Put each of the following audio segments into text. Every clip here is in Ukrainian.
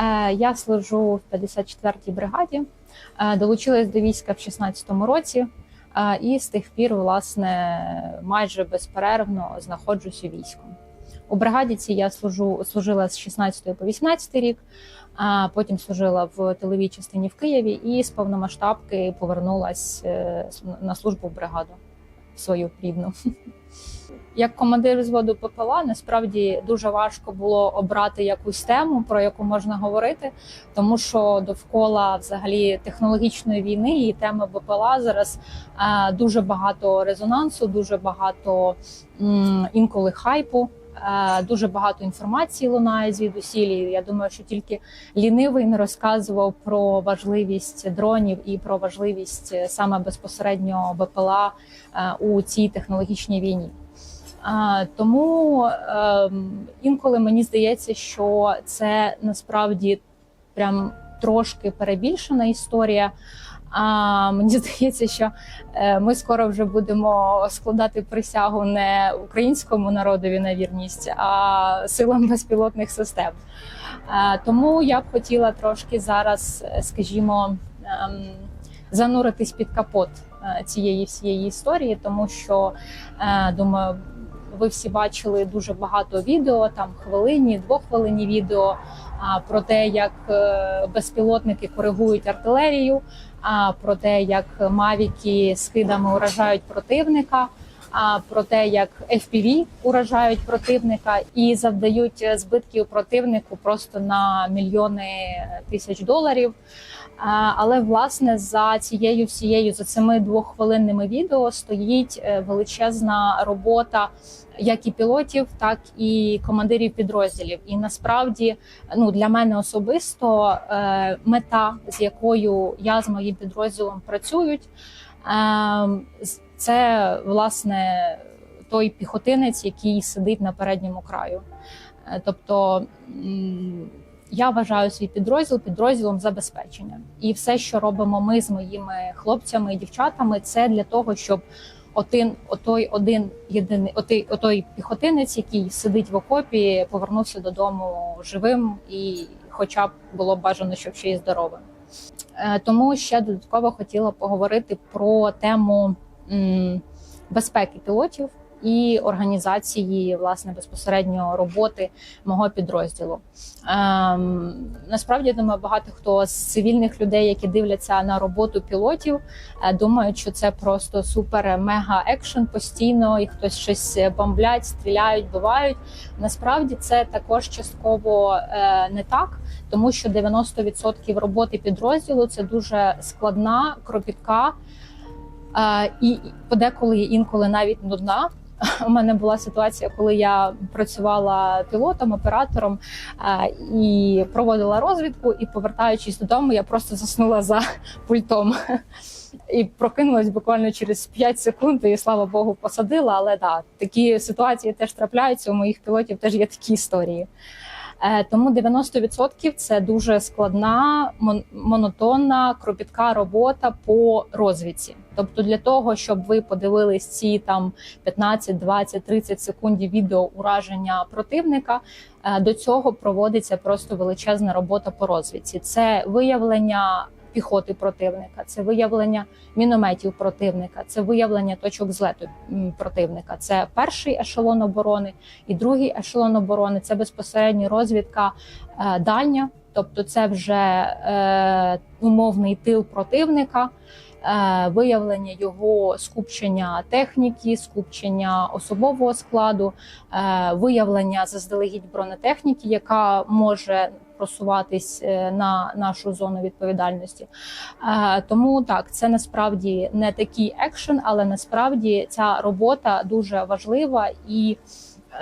Е, Я служу в 54-й бригаді, е, долучилась до війська в 16-му році, е, і з тих пір, власне, майже безперервно знаходжусь у війську. У бригаді цій я служу служила з 16 по 18 рік, а потім служила в тиловій частині в Києві і з повномасштабки повернулась е, на службу в бригаду свою плідну. Як командир зводу ППЛА, насправді дуже важко було обрати якусь тему, про яку можна говорити, тому що довкола взагалі технологічної війни і теми БПЛА зараз е, дуже багато резонансу, дуже багато інколи хайпу. Е, Дуже багато інформації лунає звідусілі. Я думаю, що тільки лінивий не розказував про важливість дронів і про важливість е, саме безпосередньо БПЛА е, у цій технологічній війні. Тому ем, інколи мені здається, що це насправді прям трошки перебільшена історія. А мені здається, що е, ми скоро вже будемо складати присягу не українському народові на вірність, а силам безпілотних систем. Е, тому я б хотіла трошки зараз, е, скажімо, ем, зануритись під капот цієї всієї історії, тому що думаю, ви всі бачили дуже багато відео, там хвилинні, двохвилинні відео про те, як е, безпілотники коригують артилерію, про те, як мавіки скидами уражають противника. Про те, як FPV уражають противника і завдають збитків противнику просто на мільйони тисяч доларів. Але власне за цією всією за цими двоххвилинними відео стоїть е, величезна робота як і пілотів, так і командирів підрозділів. І насправді, ну для мене особисто е, мета, з якою я з моїм підрозділом працюють, е, це власне той піхотинець, який сидить на передньому краю. Тобто я вважаю свій підрозділ підрозділом забезпечення, і все, що робимо ми з моїми хлопцями і дівчатами, це для того, щоб один, отой один єдиний, отой, отой піхотинець, який сидить в окопі, повернувся додому живим, і, хоча б було бажано, щоб ще й здоровим. Е, Тому ще додатково хотіла поговорити про тему безпеки пілотів і організації власне безпосередньо роботи мого підрозділу. Ем, насправді я думаю, багато хто з цивільних людей, які дивляться на роботу пілотів, е, думають, що це просто супер мега екшен постійно, і хтось щось бомблять, стріляють, бивають. Насправді це також частково е, не так, тому що 90% роботи підрозділу це дуже складна, кропітка. Е, і подеколи інколи навіть нудна. У мене була ситуація, коли я працювала пілотом, оператором і проводила розвідку. І повертаючись додому, я просто заснула за пультом і прокинулась буквально через 5 секунд. І слава Богу, посадила. Але да, такі ситуації теж трапляються. У моїх пілотів теж є такі історії. Е, Тому 90% це дуже складна, мон- монотонна, кропітка робота по розвідці. Тобто, для того, щоб ви подивились ці там 15, 20, 30 секунд відео ураження противника, е, до цього проводиться просто величезна робота по розвідці. Це виявлення піхоти противника, це виявлення мінометів противника, це виявлення точок злету противника. Це перший ешелон оборони і другий ешелон оборони це безпосередньо розвідка е, дальня, тобто це вже е, умовний тил противника. е, Виявлення його скупчення техніки, скупчення особового складу, е, виявлення заздалегідь бронетехніки, яка може просуватись е, на нашу зону відповідальності. Е, Тому так, це насправді не такий екшен, але насправді ця робота дуже важлива і.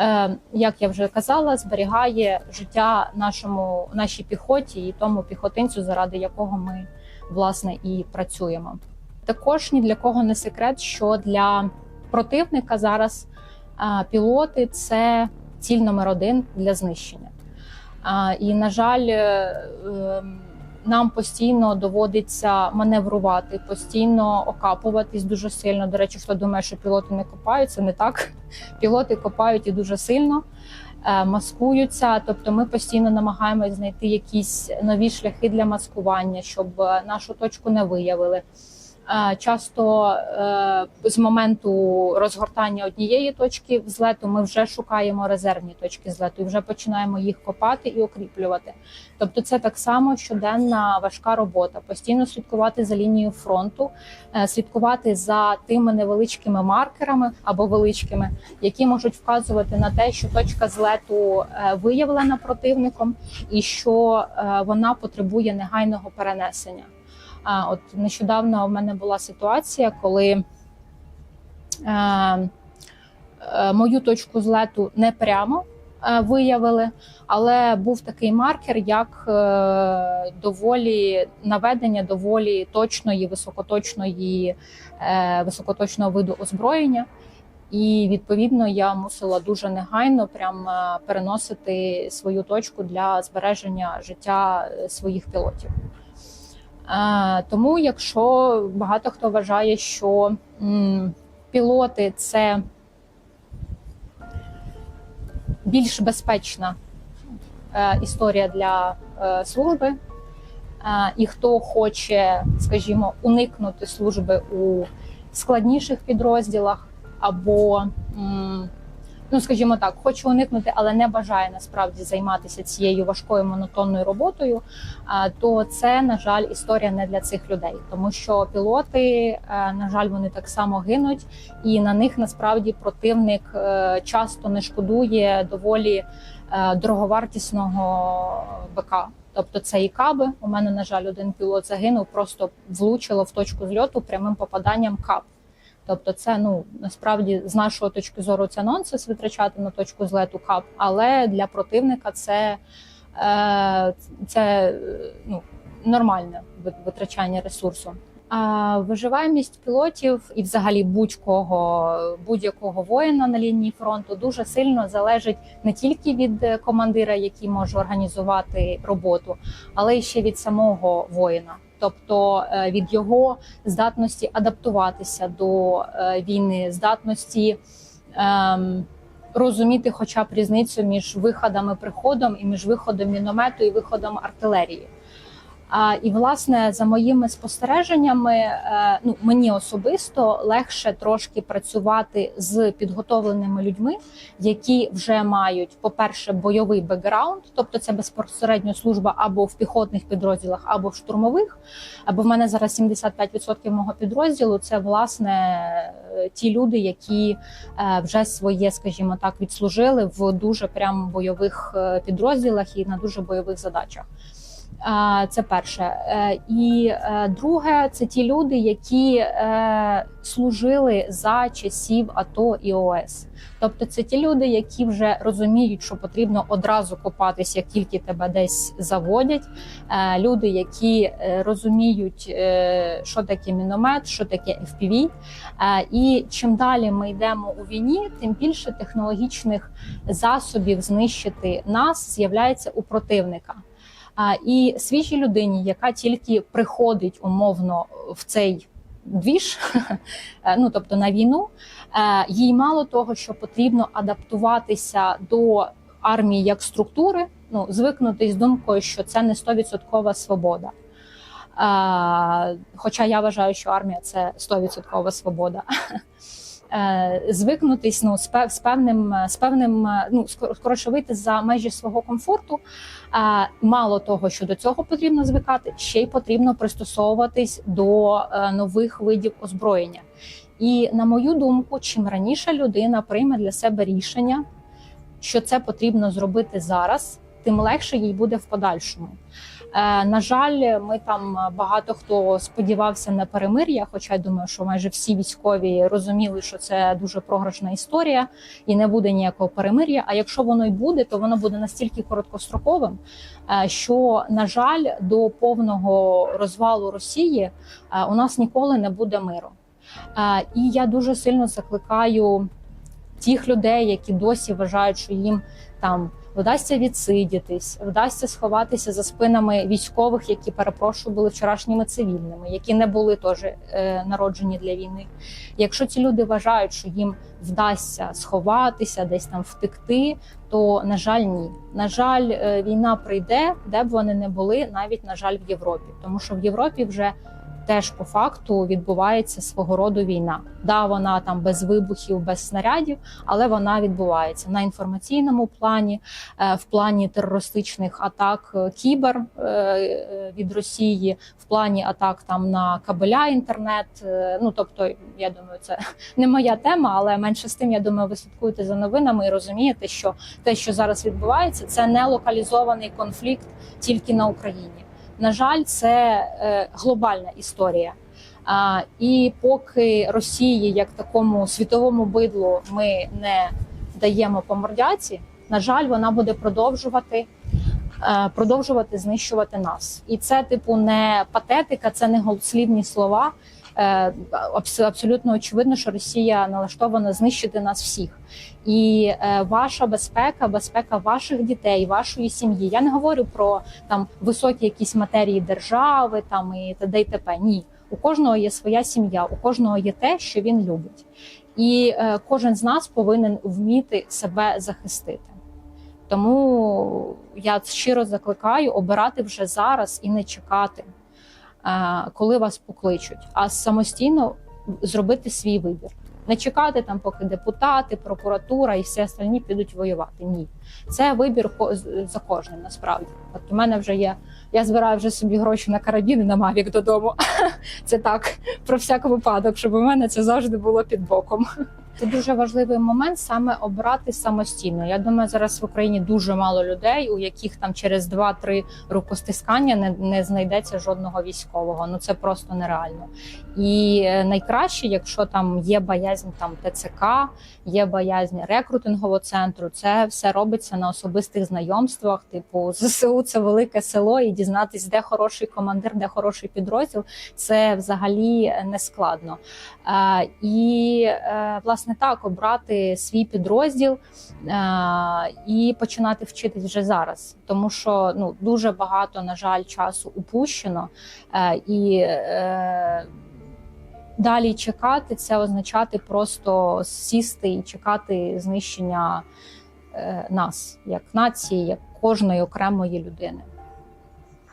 е, Як я вже казала, зберігає життя нашому нашій піхоті і тому піхотинцю, заради якого ми власне і працюємо. Також ні для кого не секрет, що для противника зараз пілоти це ціль номер один для знищення. І, на жаль, е, ем, нам постійно доводиться маневрувати, постійно окапуватись дуже сильно. До речі, хто думає, що пілоти не копають, це не так. Пілоти копають і дуже сильно. е, маскуються. Тобто, ми постійно намагаємось знайти якісь нові шляхи для маскування, щоб е, нашу точку не виявили. Е, Часто е, з моменту розгортання однієї точки взлету ми вже шукаємо резервні точки злету і вже починаємо їх копати і укріплювати. Тобто, це так само щоденна важка робота. Постійно слідкувати за лінією фронту, е, слідкувати за тими невеличкими маркерами або величкими, які можуть вказувати на те, що точка злету виявлена противником, і що вона потребує негайного перенесення. А от нещодавно в мене була ситуація, коли е, е, мою точку злету не прямо е, виявили, але був такий маркер, як е, доволі наведення доволі точної, високоточної, високоточного виду озброєння. І відповідно я мусила дуже негайно прям переносити свою точку для збереження життя своїх пілотів. Тому, якщо багато хто вважає, що пілоти це більш безпечна е, історія для е, служби, е, і хто хоче, скажімо, уникнути служби у складніших підрозділах, або, ну скажімо так, хоче уникнути, але не бажає насправді займатися цією важкою монотонною роботою, то це, на жаль, історія не для цих людей, тому що пілоти, е, на жаль, вони так само гинуть, і на них насправді противник е, часто не шкодує доволі е, дороговартісного БК. Тобто це і каби. У мене, на жаль, один пілот загинув, просто влучило в точку зльоту прямим попаданням кап. Тобто, це ну насправді з нашої точки зору це нонсенс витрачати на точку злету кап, але для противника це, е, це ну, нормальне витрачання ресурсу. А виживаємість пілотів і, взагалі, будь-кого будь-якого воїна на лінії фронту дуже сильно залежить не тільки від командира, який може організувати роботу, але й ще від самого воїна, тобто е, від його здатності адаптуватися до е, війни, здатності. ем, Розуміти, хоча б різницю між виходами приходом і між виходом міномету і виходом артилерії. А, і власне за моїми спостереженнями, е, ну мені особисто легше трошки працювати з підготовленими людьми, які вже мають, по-перше, бойовий бекграунд, тобто це безпосередньо служба або в піхотних підрозділах, або в штурмових. Або в мене зараз 75% мого підрозділу це власне ті люди, які е, вже своє, скажімо так, відслужили в дуже прям бойових е, підрозділах і на дуже бойових задачах. Це перше. Е, І е, друге, це ті люди, які е, служили за часів АТО і ОС. Тобто, це ті люди, які вже розуміють, що потрібно одразу копатись, як тільки тебе десь заводять. Люди, які розуміють, що таке міномет, що таке FPV. І чим далі ми йдемо у війні, тим більше технологічних засобів знищити нас з'являється у противника. І свіжій людині, яка тільки приходить умовно в цей двіж, е, ну тобто на війну, е, їй мало того, що потрібно адаптуватися до армії як структури, ну звикнути з думкою, що це не 100% свобода. Е, Хоча я вважаю, що армія це 100% свобода. Е, Звикнутись ну, з пев- з певним, з певним е, ну, скор- скоріше вийти за межі свого комфорту. Мало того, що до цього потрібно звикати, ще й потрібно пристосовуватись до е, нових видів озброєння. І на мою думку, чим раніше людина прийме для себе рішення, що це потрібно зробити зараз, тим легше їй буде в подальшому. Е, на жаль, ми там е, багато хто сподівався на перемир'я, хоча я думаю, що майже всі військові розуміли, що це дуже програшна історія і не буде ніякого перемир'я. А якщо воно й буде, то воно буде настільки короткостроковим, е, що на жаль, до повного розвалу Росії у нас ніколи не буде миру. І я дуже сильно закликаю тих людей, які досі вважають, що їм там вдасться відсидітись, вдасться сховатися за спинами військових, які перепрошую були вчорашніми цивільними, які не були теж е, народжені для війни. Якщо ці люди вважають, що їм вдасться сховатися, десь там втекти, то на жаль, ні. На жаль, е, війна прийде, де б вони не були, навіть на жаль, в Європі, тому що в Європі вже теж по факту відбувається свого роду війна. Да, вона там без вибухів, без снарядів, але вона відбувається на інформаційному плані, е, в плані терористичних атак е, кібер е, від Росії, в плані атак там на кабеля інтернет. Ну тобто, я думаю, це не моя тема, але менше з тим, я думаю, ви слідкуєте за новинами і розумієте, що те, що зараз відбувається, це не локалізований конфлікт тільки на Україні. На жаль, це е, глобальна історія. І поки Росії, як такому світовому бидлу, ми не даємо по мордяці, на жаль, вона буде продовжувати. е, Продовжувати знищувати нас, і це типу не патетика, це не голослівні слова. Е, абс- Абсолютно очевидно, що Росія налаштована знищити нас всіх, і е, ваша безпека, безпека ваших дітей, вашої сім'ї. Я не говорю про там високі якісь матерії держави, там і т.д. і т.п. Ні, у кожного є своя сім'я, у кожного є те, що він любить, і е, кожен з нас повинен вміти себе захистити. Тому я щиро закликаю обирати вже зараз і не чекати, коли вас покличуть, а самостійно зробити свій вибір. Не чекати там, поки депутати, прокуратура і всі остальні підуть воювати. Ні, це вибір за кожним. Насправді, от у мене вже є. Я збираю вже собі гроші на карабін і на мавік додому. Це так про всяк випадок, щоб у мене це завжди було під боком. Це дуже важливий момент саме обрати самостійно. Я думаю, зараз в Україні дуже мало людей, у яких там через 2-3 рукостискання не, не знайдеться жодного військового. Ну це просто нереально. І е, найкраще, якщо там є боязнь там ТЦК, є боязнь рекрутингового центру, це все робиться на особистих знайомствах. Типу ЗСУ це велике село, і дізнатись, де хороший командир, де хороший підрозділ, це взагалі не складно. Е, і е, власне так обрати свій підрозділ е, і починати вчитись вже зараз, тому що ну дуже багато, на жаль, часу упущено е, і. Е, Далі чекати це означати просто сісти і чекати знищення нас як нації, як кожної окремої людини.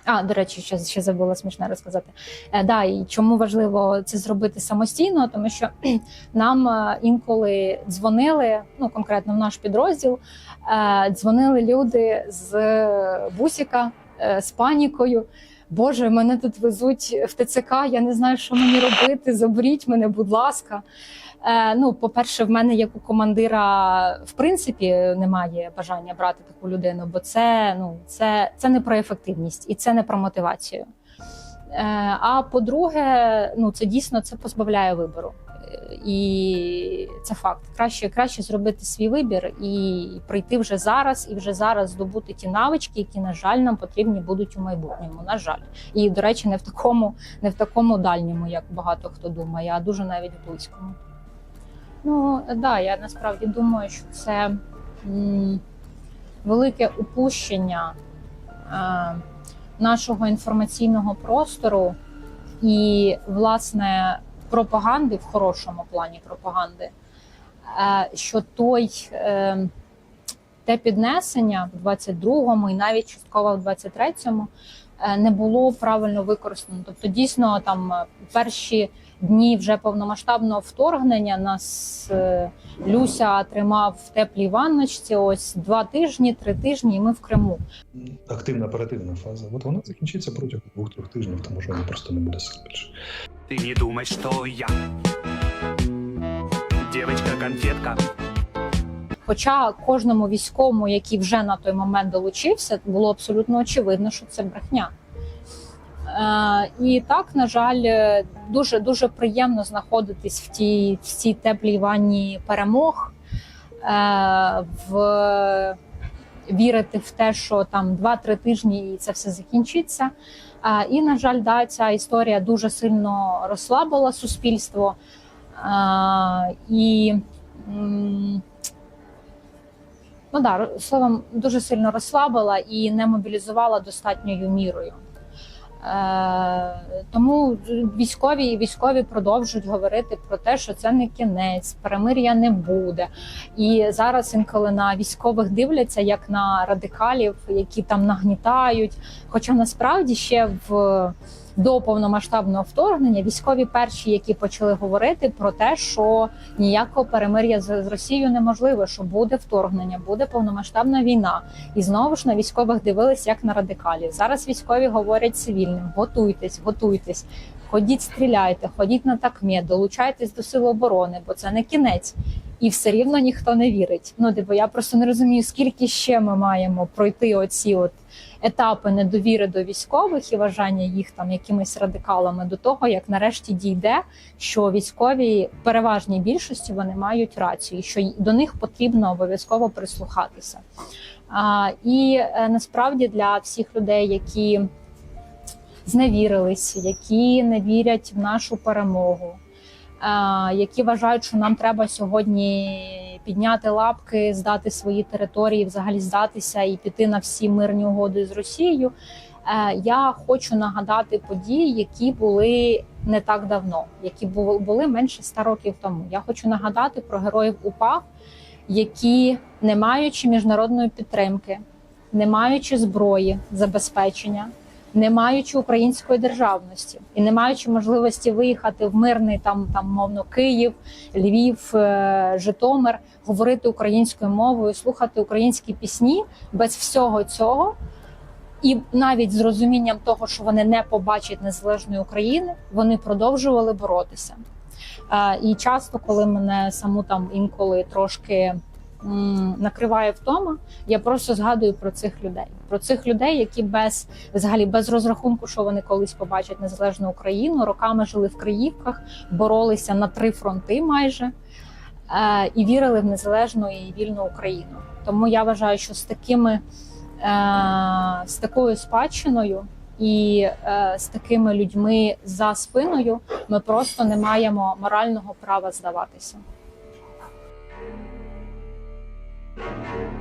А, до речі, ще, ще забула смішне розказати. Е, да, і чому важливо це зробити самостійно, тому що нам е, інколи дзвонили, ну конкретно в наш підрозділ, е, дзвонили люди з бусіка е, з панікою. Боже, мене тут везуть в ТЦК, я не знаю, що мені робити. Заберіть мене, будь ласка. Е, ну, по-перше, в мене як у командира в принципі немає бажання брати таку людину, бо це ну це, це не про ефективність і це не про мотивацію. Е, а по-друге, ну це дійсно це позбавляє вибору. І це факт. Краще краще зробити свій вибір і прийти вже зараз, і вже зараз здобути ті навички, які на жаль нам потрібні будуть у майбутньому. На жаль, і до речі, не в такому, не в такому дальньому, як багато хто думає, а дуже навіть в близькому. Ну да, я насправді думаю, що це м, велике упущення е, нашого інформаційного простору і, власне, пропаганди в хорошому плані пропаганди, е, що той е, те піднесення в 22-му і навіть частково в 23-му е, не було правильно використано. Тобто, дійсно, там е, перші дні вже повномасштабного вторгнення нас е, Люся тримав в теплій ванночці. Ось два тижні, три тижні, і ми в Криму. активна оперативна фаза. От вона закінчиться протягом двох-трьох тижнів, тому що вона просто не буде сил більше. Ты не думай, что я Девочка-конфетка Хоча кожному військовому, який вже на той момент долучився, було абсолютно очевидно, що це брехня. Е, і так, на жаль, дуже дуже приємно знаходитись в тій в цій теплій ванні перемог, е, в вірити в те, що там 2-3 тижні і це все закінчиться. Е, і, на жаль, да, ця історія дуже сильно розслабила суспільство. Е, і ну да, словом, дуже сильно розслабила і не мобілізувала достатньою мірою. Е, тому військові військові продовжують говорити про те, що це не кінець, перемир'я не буде. І зараз інколи на військових дивляться як на радикалів, які там нагнітають. Хоча насправді ще в до повномасштабного вторгнення військові перші, які почали говорити про те, що ніякого перемир'я з Росією неможливо, що буде вторгнення, буде повномасштабна війна. І знову ж на військових дивились як на радикалів. Зараз військові говорять цивільним: готуйтесь, готуйтесь, ходіть, стріляйте, ходіть на такмє, долучайтесь до сил оборони, бо це не кінець. І все рівно ніхто не вірить. Ну, типу, я просто не розумію, скільки ще ми маємо пройти оці от етапи недовіри до військових і вважання їх там якимись радикалами до того, як нарешті дійде, що військові переважній більшості вони мають рацію, що до них потрібно обов'язково прислухатися. А, і е, насправді для всіх людей, які зневірились, які не вірять в нашу перемогу, а, які вважають, що нам треба сьогодні підняти лапки, здати свої території, взагалі здатися і піти на всі мирні угоди з Росією. Е, Я хочу нагадати події, які були не так давно, які були менше ста років тому. Я хочу нагадати про героїв УПА, які, не маючи міжнародної підтримки, не маючи зброї, забезпечення, не маючи української державності і не маючи можливості виїхати в мирний там, там мовно Київ, Львів, е, Житомир, говорити українською мовою, слухати українські пісні без всього цього. І навіть з розумінням того, що вони не побачать незалежної України, вони продовжували боротися. Е, І часто, коли мене саму там інколи трошки накриває втома, я просто згадую про цих людей, про цих людей, які без взагалі без розрахунку, що вони колись побачать незалежну Україну, роками жили в Криївках, боролися на три фронти майже е, і вірили в незалежну і вільну Україну. Тому я вважаю, що з такими е, з такою спадщиною і е, з такими людьми за спиною ми просто не маємо морального права здаватися. Thank you.